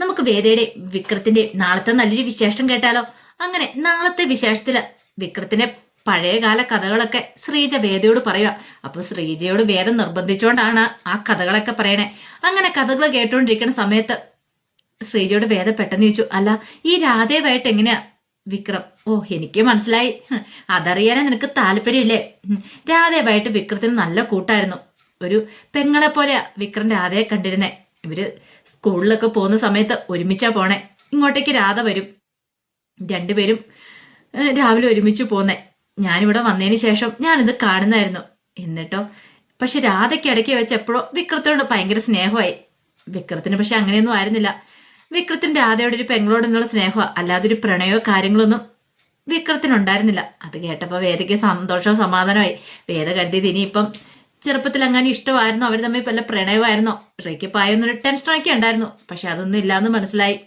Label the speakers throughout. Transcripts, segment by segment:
Speaker 1: നമുക്ക് വേദയുടെ വിക്രത്തിന്റെ നാളത്തെ നല്ലൊരു വിശേഷം കേട്ടാലോ? അങ്ങനെ നാളത്തെ വിശേഷത്തിൽ വിക്രത്തിന്റെ പഴയകാല കഥകളൊക്കെ ശ്രീജ വേദയോട് പറയുക അപ്പൊ ശ്രീജയോട് വേദം നിർബന്ധിച്ചുകൊണ്ടാണ് ആ കഥകളൊക്കെ പറയണേ. അങ്ങനെ കഥകൾ കേട്ടുകൊണ്ടിരിക്കുന്ന സമയത്ത് ശ്രീജയോട് വേദ പെട്ടെന്ന് ചോദിച്ചു അല്ല ഈ രാധേവായിട്ട് എങ്ങനെയാ വിക്രം? ഓ എനിക്ക് മനസ്സിലായി. അതറിയാനേ നിനക്ക് താല്പര്യമില്ലേ? രാധേവായിട്ട് വിക്രത്തിന് നല്ല കൂട്ടായിരുന്നു. ഒരു പെങ്ങളെ പോലെയാ വിക്രം രാധയെ കണ്ടിരുന്നേ. ഇവർ സ്കൂളിലൊക്കെ പോകുന്ന സമയത്ത് ഒരുമിച്ചാ പോണേ. ഇങ്ങോട്ടേക്ക് രാധ വരും. രണ്ടുപേരും രാവിലെ ഒരുമിച്ച് പോന്നെ. ഞാനിവിടെ വന്നതിന് ശേഷം ഞാനിത് കാണുന്നായിരുന്നു എന്നിട്ടോ പക്ഷെ രാധയ്ക്ക് ഇടയ്ക്ക് വെച്ച് എപ്പോഴോ വിക്രത്തിനോട് ഭയങ്കര സ്നേഹമായി. വിക്രത്തിന് പക്ഷെ അങ്ങനെയൊന്നും ആയിരുന്നില്ല. വിക്രത്തിന് രാധയോട് ഒരു പെങ്ങളോട് എന്നുള്ള സ്നേഹമോ. അല്ലാതെ ഒരു പ്രണയോ കാര്യങ്ങളൊന്നും വിക്രത്തിനുണ്ടായിരുന്നില്ല. അത് കേട്ടപ്പോൾ വേദയ്ക്ക് സന്തോഷവും സമാധാനമായി വേദ കരുതിയത് ഇനിയിപ്പം ചെറുപ്പത്തിൽ അങ്ങനെ ഇഷ്ടമായിരുന്നു. അവർ തമ്മിൽ പല പ്രണയമായിരുന്നോ? റേക്ക് പായൊന്നൊരു ടെൻഷനൊക്കെ ഉണ്ടായിരുന്നു. പക്ഷെ അതൊന്നും ഇല്ലാന്ന് മനസ്സിലായി.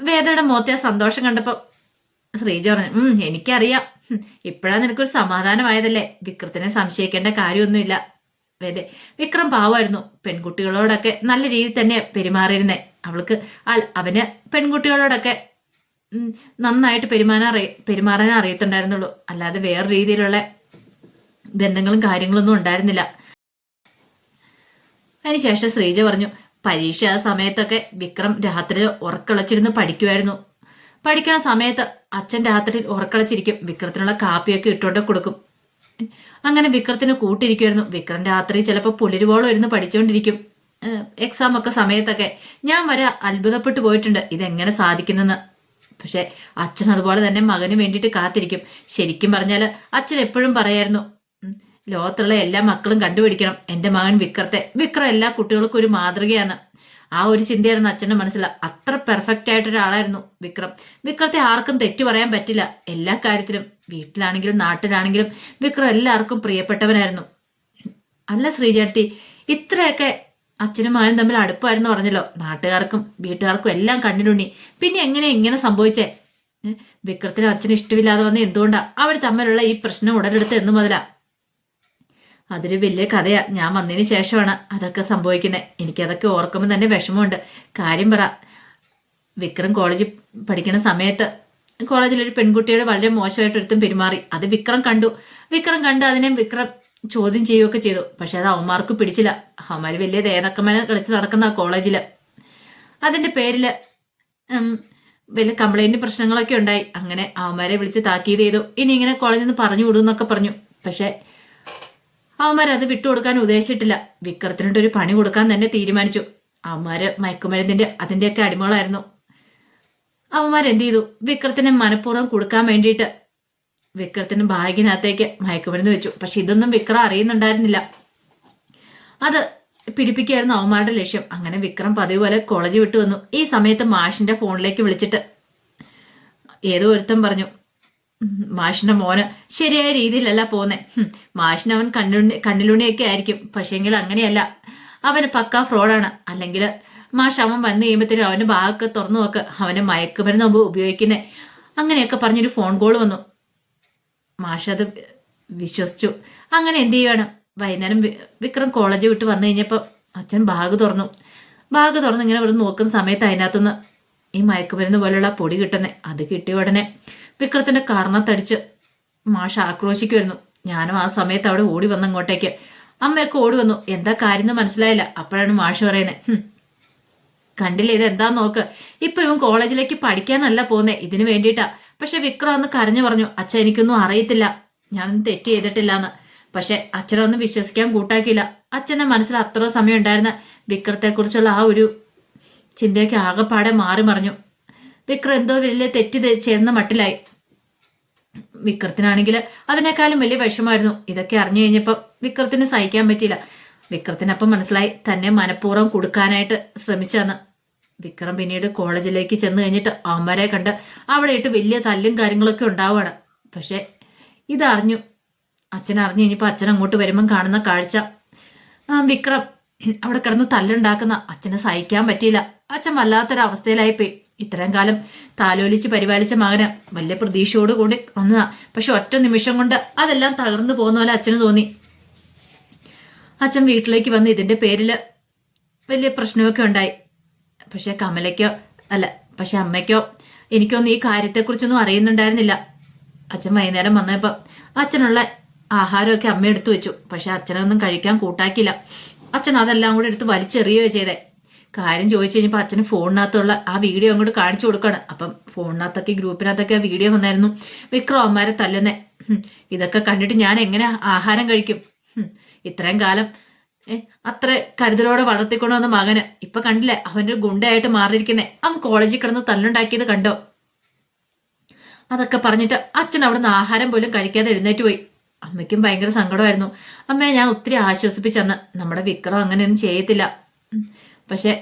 Speaker 1: വേദയുടെ മുഖത്തെ സന്തോഷം കണ്ടപ്പോൾ ശ്രീജ പറഞ്ഞു ഉം എനിക്കറിയാം. ഇപ്പോഴാ നിനക്കൊരു സമാധാനമായതല്ലേ? വിക്രത്തിനെ സംശയിക്കേണ്ട കാര്യമൊന്നുമില്ല. വേദെ വിക്രം പാവമായിരുന്നു. പെൺകുട്ടികളോടൊക്കെ നല്ല രീതിയിൽ തന്നെ പെരുമാറിയിരുന്നേ. അവൾക്ക് അവന് പെൺകുട്ടികളോടൊക്കെ നന്നായിട്ട് പെരുമാറാൻ പെരുമാറാൻ അറിയത്തുണ്ടായിരുന്നുള്ളൂ. അല്ലാതെ വേറെ രീതിയിലുള്ള ബന്ധങ്ങളും കാര്യങ്ങളൊന്നും ഉണ്ടായിരുന്നില്ല. അതിനുശേഷം ശ്രീജ പറഞ്ഞു പരീക്ഷ സമയത്തൊക്കെ വിക്രം രാത്രി ഉറക്കളച്ചിരുന്ന് പഠിക്കുമായിരുന്നു പഠിക്കണ സമയത്ത് അച്ഛൻ രാത്രിയിൽ ഉറക്കളച്ചിരിക്കും വിക്രത്തിനുള്ള കാപ്പിയൊക്കെ ഇട്ടുകൊണ്ട് കൊടുക്കും. അങ്ങനെ വിക്രത്തിന് കൂട്ടിരിക്കുമായിരുന്നു വിക്രം രാത്രി ചിലപ്പോൾ പുലരുവോളം ഇരുന്ന് പഠിച്ചുകൊണ്ടിരിക്കും എക്സാം ഒക്കെ സമയത്തൊക്കെ. ഞാൻ വരെ അത്ഭുതപ്പെട്ടു പോയിട്ടുണ്ട്. ഇതെങ്ങനെ സാധിക്കുന്നെന്ന്. പക്ഷെ അച്ഛൻ അതുപോലെ തന്നെ മകന് വേണ്ടിയിട്ട് കാത്തിരിക്കും. ശരിക്കും പറഞ്ഞാൽ അച്ഛൻ എപ്പോഴും പറയായിരുന്നു ലോകത്തുള്ള എല്ലാ മക്കളും കണ്ടുപിടിക്കണം. എന്റെ മകൻ വിക്രത്തെ. വിക്രം എല്ലാ കുട്ടികൾക്കും ഒരു മാതൃകയാണ്. ആ ഒരു ചിന്തയായിരുന്നു അച്ഛന്റെ മനസ്സിൽ. അത്ര പെർഫെക്റ്റ് ആയിട്ട് ഒരാളായിരുന്നു വിക്രം. വിക്രത്തെ ആർക്കും തെറ്റു പറയാൻ പറ്റില്ല. എല്ലാ കാര്യത്തിലും വീട്ടിലാണെങ്കിലും നാട്ടിലാണെങ്കിലും വിക്രം എല്ലാവർക്കും പ്രിയപ്പെട്ടവനായിരുന്നു. അല്ല ശ്രീചേട്ടി ഇത്രയൊക്കെ അച്ഛനും മകനും തമ്മിൽ അടുപ്പായിരുന്നു പറഞ്ഞല്ലോ. നാട്ടുകാർക്കും വീട്ടുകാർക്കും എല്ലാം കണ്ണിനുണ്ണി പിന്നെ എങ്ങനെ ഇങ്ങനെ സംഭവിച്ചേ? വിക്രത്തിന് അച്ഛന് ഇഷ്ടമില്ലാതെ വന്ന എന്തുകൊണ്ടാ? അവർ തമ്മിലുള്ള ഈ പ്രശ്നം ഉടലെടുത്ത് എന്നു മുതലാ അതൊരു വലിയ കഥയാ. ഞാൻ വന്നതിന് ശേഷമാണ് അതൊക്കെ സംഭവിക്കുന്നത് എനിക്കതൊക്കെ ഓർക്കുമ്പോൾ തന്നെ വിഷമമുണ്ട്. കാര്യം പറ. വിക്രം കോളേജിൽ പഠിക്കുന്ന സമയത്ത് കോളേജിൽ ഒരു പെൺകുട്ടിയോട് വളരെ മോശമായിട്ട് ഒരുത്തും പെരുമാറി. അത് വിക്രം കണ്ടു. വിക്രം കണ്ട് അതിനെ വിക്രം ചോദ്യം ചെയ്യുകയൊക്കെ ചെയ്തു. പക്ഷെ അത് അവന്മാർക്ക് പിടിച്ചില്ല. അവന്മാർ വലിയ ദേതക്കമ്മനെ കളിച്ച് നടക്കുന്ന കോളേജിൽ അതിന്റെ പേരിൽ വലിയ കംപ്ലൈന്റ് പ്രശ്നങ്ങളൊക്കെ ഉണ്ടായി. അങ്ങനെ അവന്മാരെ വിളിച്ച് താക്കീത് ചെയ്തു. ഇനി ഇങ്ങനെ കോളേജിൽ നിന്ന് പറഞ്ഞു വിടുന്നൊക്കെ പറഞ്ഞു. പക്ഷെ അവന്മാരത് വിട്ടുകൊടുക്കാൻ ഉദ്ദേശിച്ചിട്ടില്ല. വിക്രത്തിനോട് ഒരു പണി കൊടുക്കാൻ തന്നെ തീരുമാനിച്ചു. അവന്മാര് മയക്കുമരുന്നിന്റെ അതിന്റെയൊക്കെ അടിമകളായിരുന്നു. അവന്മാരെന്ത് ചെയ്തു? വിക്രത്തിനെ മനഃപൂർവം കൊടുക്കാൻ വേണ്ടിയിട്ട് വിക്രത്തിന് ബാഗിനകത്തേക്ക് മയക്കുമരുന്ന് വെച്ചു. പക്ഷെ ഇതൊന്നും വിക്രം അറിയുന്നുണ്ടായിരുന്നില്ല. അത് പിടിപ്പിക്കുകയായിരുന്നു അവന്മാരുടെ ലക്ഷ്യം. അങ്ങനെ വിക്രം പതിവ് പോലെ കോളേജ് വിട്ടു വന്നു. ഈ സമയത്ത് മാഷിന്റെ ഫോണിലേക്ക് വിളിച്ചിട്ട് ഏതോ ഒരുത്തൻ പറഞ്ഞു മാഷിന്റെ മോന് ശരിയായ രീതിയിലല്ല പോന്നെ മാഷിനവൻ കണ്ണുണ്ണി കണ്ണിലുണ്ണിയൊക്കെ ആയിരിക്കും. പക്ഷേങ്കിൽ അങ്ങനെയല്ല. അവന് പക്ക ഫ്രോഡാണ്. അല്ലെങ്കിൽ മാഷ് അവൻ വന്നു കഴിയുമ്പോഴത്തേനും അവന്റെ ഭാഗമൊക്കെ തുറന്നു നോക്ക്. അവന് മയക്കുമരുന്ന് മുമ്പ് ഉപയോഗിക്കുന്നേ. അങ്ങനെയൊക്കെ പറഞ്ഞൊരു ഫോൺ കോൾ വന്നു. മാഷ് അത് വിശ്വസിച്ചു. അങ്ങനെ എന്ത് ചെയ്യുവാണ്? വൈകുന്നേരം വിക്രം കോളേജ് വിട്ട് വന്നു കഴിഞ്ഞപ്പോൾ അച്ഛൻ ബാഗ് തുറന്നു. ബാഗ് തുറന്ന് ഇങ്ങനെ ഇവിടെ നോക്കുന്ന സമയത്ത് അതിനകത്തുനിന്ന് ഈ മയക്കുമരുന്ന് പോലുള്ള പൊടി കിട്ടുന്നേ. അത് കിട്ടിയ ഉടനെ വിക്രത്തിന്റെ കർണത്തടിച്ച് മാഷ ആക്രോശിക്കുമായിരുന്നു ഞാനും ആ സമയത്ത് അവിടെ ഓടി വന്നു അങ്ങോട്ടേക്ക് അമ്മയൊക്കെ ഓടി വന്നു. എന്താ കാര്യം എന്ന് മനസ്സിലായില്ല. അപ്പോഴാണ് മാഷ് പറയുന്നത് കണ്ടില്ലേ ഇത് എന്താ നോക്ക്? ഇപ്പൊ ഇവൻ കോളേജിലേക്ക് പഠിക്കാനല്ല പോന്നെ. ഇതിനു വേണ്ടിയിട്ടാ. പക്ഷെ വിക്രം അന്ന് കരഞ്ഞു പറഞ്ഞു അച്ഛൻ എനിക്കൊന്നും അറിയത്തില്ല. ഞാനൊന്നും തെറ്റ് ചെയ്തിട്ടില്ല എന്ന് പക്ഷെ അച്ഛനൊന്നും വിശ്വസിക്കാൻ കൂട്ടാക്കിയില്ല. അച്ഛന്റെ മനസ്സിൽ അത്ര സമയം ഉണ്ടായിരുന്ന വിക്രത്തെക്കുറിച്ചുള്ള ആ ഒരു ചിന്തയൊക്കെ ആകെപ്പാടെ മാറി മറിഞ്ഞു. വിക്രം എന്തോ വലിയ തെറ്റ് ചെയ്യുന്ന മട്ടിലായി. വിക്രത്തിനാണെങ്കിൽ അതിനേക്കാളും വലിയ വിഷമായിരുന്നു ഇതൊക്കെ അറിഞ്ഞു കഴിഞ്ഞപ്പോൾ വിക്രത്തിന് സഹിക്കാൻ പറ്റിയില്ല. വിക്രത്തിനപ്പം മനസ്സിലായി തന്നെ മനഃപൂർവം കൊടുക്കാനായിട്ട് ശ്രമിച്ചെന്ന് വിക്രം പിന്നീട് കോളേജിലേക്ക് ചെന്ന് കഴിഞ്ഞിട്ട് അമ്മരെ കണ്ട് അവിടെ ഇട്ട് വലിയ തല്ലും കാര്യങ്ങളൊക്കെ ഉണ്ടാവുകയാണ്. പക്ഷേ ഇതറിഞ്ഞു. അച്ഛൻ അറിഞ്ഞു കഴിഞ്ഞപ്പോൾ അച്ഛൻ അങ്ങോട്ട് വരുമ്പം കാണുന്ന കാഴ്ച. വിക്രം അവിടെ കിടന്ന് തല്ലുണ്ടാക്കുന്ന അച്ഛനെ സഹിക്കാൻ പറ്റിയില്ല. അച്ഛൻ വല്ലാത്തൊരവസ്ഥയിലായി പോയി ഇത്രയും കാലം താലോലിച്ച് പരിപാലിച്ച മകന് വലിയ പ്രതീക്ഷയോട് കൂടി വന്നതാ. പക്ഷെ ഒറ്റ നിമിഷം കൊണ്ട് അതെല്ലാം തകർന്നു പോകുന്ന പോലെ അച്ഛന് തോന്നി. അച്ഛൻ വീട്ടിലേക്ക് വന്ന് ഇതിന്റെ പേരിൽ വലിയ പ്രശ്നമൊക്കെ ഉണ്ടായി. പക്ഷെ കമലയ്ക്കോ അല്ല പക്ഷെ അമ്മയ്ക്കോ എനിക്കൊന്നും ഈ കാര്യത്തെക്കുറിച്ചൊന്നും അറിയുന്നുണ്ടായിരുന്നില്ല. അച്ഛൻ വൈകുന്നേരം വന്നപ്പോൾ അച്ഛനുള്ള ആഹാരമൊക്കെ അമ്മ എടുത്തു വെച്ചു. പക്ഷെ അച്ഛനൊന്നും കഴിക്കാൻ കൂട്ടാക്കിയില്ല. അച്ഛൻ അതെല്ലാം കൂടെ എടുത്ത് വലിച്ചെറിയുകയോ ചെയ്തേ. കാര്യം ചോദിച്ചു കഴിഞ്ഞപ്പോൾ അച്ഛന് ഫോണിനകത്തുള്ള ആ വീഡിയോ അങ്ങോട്ട് കാണിച്ചു കൊടുക്കാണ്. അപ്പം ഫോണിനകത്തൊക്കെ ഗ്രൂപ്പിനകത്തൊക്കെ ആ വീഡിയോ വന്നായിരുന്നു. വിക്രം അമ്മമാരെ തല്ലുന്നേ. ഇതൊക്കെ കണ്ടിട്ട് ഞാൻ എങ്ങനെ ആഹാരം കഴിക്കും? ഇത്രയും കാലം അത്ര കരുതലോടെ വളർത്തിക്കൊണ്ടു വന്ന മകന്. ഇപ്പൊ കണ്ടില്ലേ അവന്റെ ഒരു ഗുണ്ടയായിട്ട് മാറിയിരിക്കുന്നേ. അവൻ കോളേജിൽ കിടന്ന് തല്ലുണ്ടാക്കിയത് കണ്ടോ? അതൊക്കെ പറഞ്ഞിട്ട് അച്ഛൻ അവിടുന്ന് ആഹാരം പോലും കഴിക്കാതെ എഴുന്നേറ്റ് പോയി. അമ്മയ്ക്കും ഭയങ്കര സങ്കടമായിരുന്നു. അമ്മയെ ഞാൻ ഒത്തിരി ആശ്വസിപ്പിച്ചന്ന്. നമ്മുടെ വിക്രം അങ്ങനെയൊന്നും ചെയ്യത്തില്ല. പക്ഷെ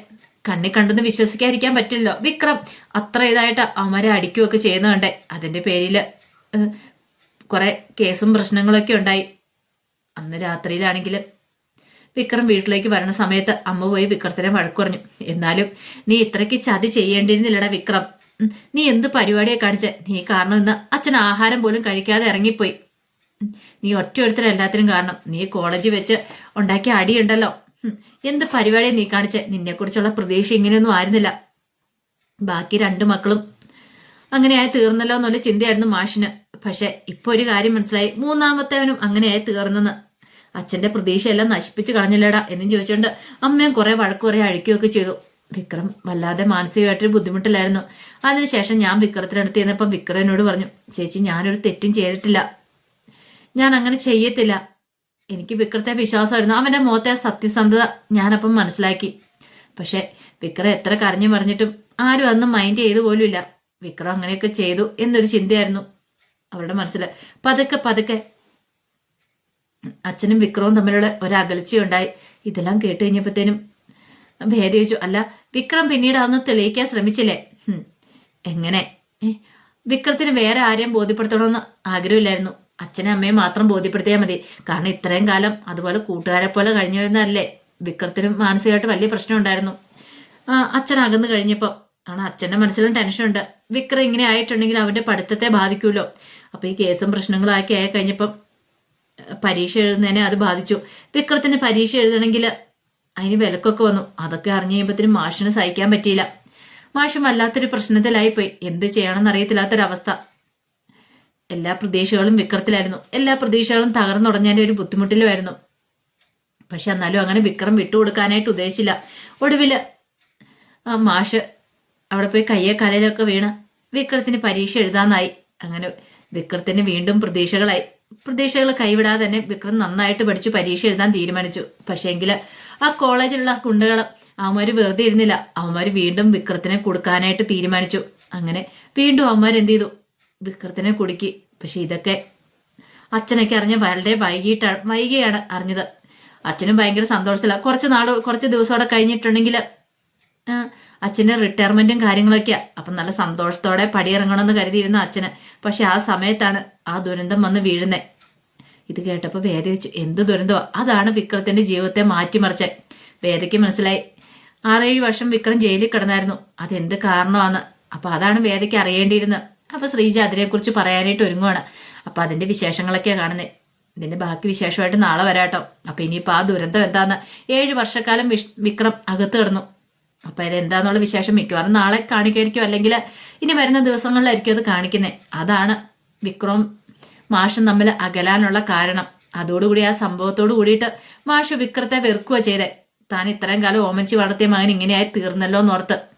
Speaker 1: കണ്ണി കണ്ടെന്ന് വിശ്വസിക്കാതിരിക്കാൻ പറ്റില്ല വിക്രം അത്ര ഇതായിട്ട് അമരെ അടിക്കുകയൊക്കെ ചെയ്യുന്ന അതിന്റെ പേരിൽ കുറേ കേസും പ്രശ്നങ്ങളൊക്കെ ഉണ്ടായി. അന്ന് രാത്രിയിലാണെങ്കിൽ വിക്രം വീട്ടിലേക്ക് വരണ സമയത്ത് അമ്മ പോയി വിക്രത്തിനെ വഴക്കുറഞ്ഞു എന്നാലും നീ ഇത്രയ്ക്ക് ചതി ചെയ്യേണ്ടിയിരുന്നില്ലടാ വിക്രം. നീ എന്ത് പരിപാടിയെ കാണിച്ച? നീ കാരണം ഇന്ന് അച്ഛൻ ആഹാരം പോലും കഴിക്കാതെ ഇറങ്ങിപ്പോയി. നീ ഒറ്റ ഒരുത്തരം എല്ലാത്തിനും കാരണം നീ കോളേജിൽ വെച്ച് ഉണ്ടാക്കിയ അടിയുണ്ടല്ലോ. എന്ത് പരിപാടിയെ നീ കാണിച്ച? നിന്നെക്കുറിച്ചുള്ള പ്രതീക്ഷ ഇങ്ങനെയൊന്നും ആയിരുന്നില്ല. ബാക്കി രണ്ടു മക്കളും അങ്ങനെയായി തീർന്നല്ലോ എന്നുള്ള ചിന്തയായിരുന്നു മാഷിന്. പക്ഷെ ഇപ്പൊ ഒരു കാര്യം മനസ്സിലായി. മൂന്നാമത്തേവനും അങ്ങനെയായി തീർന്നെന്ന്. അച്ഛന്റെ പ്രതീക്ഷയെല്ലാം നശിപ്പിച്ച് കളഞ്ഞില്ലടാ എന്നും ചോദിച്ചുകൊണ്ട് അമ്മയും കുറെ വഴക്ക് കുറെ അഴിക്കുകയൊക്കെ ചെയ്തു. വിക്രം വല്ലാതെ മാനസികമായിട്ടൊരു ബുദ്ധിമുട്ടിലായിരുന്നു. അതിനുശേഷം ഞാൻ വിക്രത്തിനടുത്ത് ചെന്നപ്പം വിക്രം എന്നോട് പറഞ്ഞു ചേച്ചി ഞാനൊരു തെറ്റും ചെയ്തിട്ടില്ല. ഞാൻ അങ്ങനെ ചെയ്യത്തില്ല. എനിക്ക് വിക്രത്തെ വിശ്വാസമായിരുന്നു. അവന്റെ മുഖത്തെ സത്യസന്ധത ഞാനപ്പം മനസ്സിലാക്കി. പക്ഷെ വിക്രം എത്ര കരഞ്ഞു പറഞ്ഞിട്ടും ആരും അന്ന് മൈൻഡ് ചെയ്തു പോലുമില്ല. വിക്രം അങ്ങനെയൊക്കെ ചെയ്തു എന്നൊരു ചിന്തയായിരുന്നു അവരുടെ മനസ്സിൽ പതുക്കെ പതുക്കെ അച്ഛനും വിക്രവും തമ്മിലുള്ള ഒരകലച്ചയുണ്ടായി ഇതെല്ലാം കേട്ട് കഴിഞ്ഞപ്പോഴത്തേനും ഭേദി ചോദിച്ചു അല്ല വിക്രം പിന്നീട് അതൊന്ന് തെളിയിക്കാൻ ശ്രമിച്ചില്ലേ? എങ്ങനെ? വിക്രത്തിന് വേറെ ആരെയും ബോധ്യപ്പെടുത്തണമെന്ന് ആഗ്രഹമില്ലായിരുന്നു. അച്ഛനും അമ്മയും മാത്രം ബോധ്യപ്പെടുത്തിയാൽ മതി. കാരണം ഇത്രയും കാലം അതുപോലെ കൂട്ടുകാരെ പോലെ കഴിഞ്ഞു വരുന്നതല്ലേ വിക്രത്തിനും മാനസികമായിട്ട് വലിയ പ്രശ്നം ഉണ്ടായിരുന്നു അച്ഛൻ അകന്നു കഴിഞ്ഞപ്പോൾ ആണ് അച്ഛന്റെ മനസ്സിലും ടെൻഷനുണ്ട്. വിക്രം ഇങ്ങനെ ആയിട്ടുണ്ടെങ്കിൽ അവന്റെ പഠിത്തത്തെ ബാധിക്കുമല്ലോ. അപ്പോൾ ഈ കേസും പ്രശ്നങ്ങളൊക്കെ ആയി കഴിഞ്ഞപ്പം പരീക്ഷ എഴുതുന്നതിനെ അത് ബാധിച്ചു. വിക്രത്തിന് പരീക്ഷ എഴുതണമെങ്കിൽ അതിന് വിലക്കൊക്കെ വന്നു. അതൊക്കെ അറിഞ്ഞു കഴിയുമ്പോഴത്തേനും മാഷിന് സഹിക്കാൻ പറ്റിയില്ല. മാഷും വല്ലാത്തൊരു പ്രശ്നത്തിലായിപ്പോയി. എന്ത് ചെയ്യണമെന്ന് അറിയത്തില്ലാത്തൊരവസ്ഥ. എല്ലാ പ്രതീക്ഷകളും വിക്രത്തിലായിരുന്നു. എല്ലാ പ്രതീക്ഷകളും തകർന്നുടഞ്ഞതിന്റെ ഒരു ബുദ്ധിമുട്ടിലുമായിരുന്നു. പക്ഷെ എന്നാലും അങ്ങനെ വിക്രം വിട്ടുകൊടുക്കാനായിട്ട് ഉദ്ദേശിച്ചില്ല. ഒടുവിൽ ആ മാഷ് അവിടെ പോയി കയ്യെ കലയിലൊക്കെ വീണ് വിക്രത്തിന് പരീക്ഷ എഴുതാനായി. അങ്ങനെ വിക്രത്തിന് വീണ്ടും പ്രതീക്ഷകളായി. പ്രതീക്ഷകൾ കൈവിടാതെ തന്നെ വിക്രം നന്നായിട്ട് പഠിച്ചു പരീക്ഷ എഴുതാൻ തീരുമാനിച്ചു. പക്ഷേങ്കിൽ ആ കോളേജിലുള്ള കുണ്ടുകൾ അവന്മാർ വെറുതെ ഇരുന്നില്ല. അവന്മാർ വീണ്ടും വിക്രത്തിനെ കൊടുക്കാനായിട്ട് തീരുമാനിച്ചു. അങ്ങനെ വീണ്ടും അവന്മാർ എന്ത് ചെയ്തു? വിക്രത്തിനെ കുടുക്കി. പക്ഷെ ഇതൊക്കെ അച്ഛനൊക്കെ അറിഞ്ഞ വളരെ വൈകിട്ടാണ് വൈകിയാണ് അറിഞ്ഞത്. അച്ഛനും ഭയങ്കര സന്തോഷത്തിലാണ് കുറച്ച് നാൾ കുറച്ച് ദിവസം അവിടെ കഴിഞ്ഞിട്ടുണ്ടെങ്കിൽ അച്ഛന്റെ റിട്ടയർമെന്റും കാര്യങ്ങളൊക്കെയാ. അപ്പം നല്ല സന്തോഷത്തോടെ പടിയിറങ്ങണമെന്ന് കരുതിയിരുന്ന അച്ഛന്. പക്ഷെ ആ സമയത്താണ് ആ ദുരന്തം വന്ന് വീഴുന്നത് ഇത് കേട്ടപ്പോൾ വേദ വെച്ചു. എന്ത് ദുരന്തമോ? അതാണ് വിക്രത്തിന്റെ ജീവിതത്തെ മാറ്റിമറിച്ചത്. വേദയ്ക്ക് മനസ്സിലായി. ആറേഴ് വർഷം വിക്രം ജയിലിൽ കിടന്നായിരുന്നു. അതെന്ത് കാരണമാണ് അപ്പോൾ അതാണ് വേദയ്ക്ക് അറിയേണ്ടിയിരുന്നത്. അപ്പൊ ശ്രീജ അതിനെക്കുറിച്ച് പറയാനായിട്ട് ഒരുങ്ങുവാണ്. അപ്പൊ അതിന്റെ വിശേഷങ്ങളൊക്കെയാ കാണുന്നത് ഇതിന്റെ ബാക്കി വിശേഷമായിട്ട് നാളെ വരാട്ടോ. അപ്പൊ ഇനിയിപ്പോ ആ ദുരന്തം എന്താന്ന് ഏഴ് വർഷക്കാലം വിഷ് വിക്രം അകത്ത് കിടന്നു. അപ്പൊ ഇത് എന്താന്നുള്ള വിശേഷം മിക്കവാറും നാളെ കാണിക്കുമായിരിക്കും. അല്ലെങ്കിൽ ഇനി വരുന്ന ദിവസങ്ങളിലായിരിക്കും അത് കാണിക്കുന്നത് അതാണ് വിക്രം മാഷും തമ്മിൽ അകലാനുള്ള കാരണം. അതോടുകൂടി ആ സംഭവത്തോട് കൂടിയിട്ട് മാഷ് വിക്രത്തെ വെറുക്കുക ചെയ്തേ. താൻ ഇത്രയും കാലം ഓമനിച്ച് വളർത്തിയ മകൻ ഇങ്ങനെയായി തീർന്നല്ലോ എന്നോർത്ത്.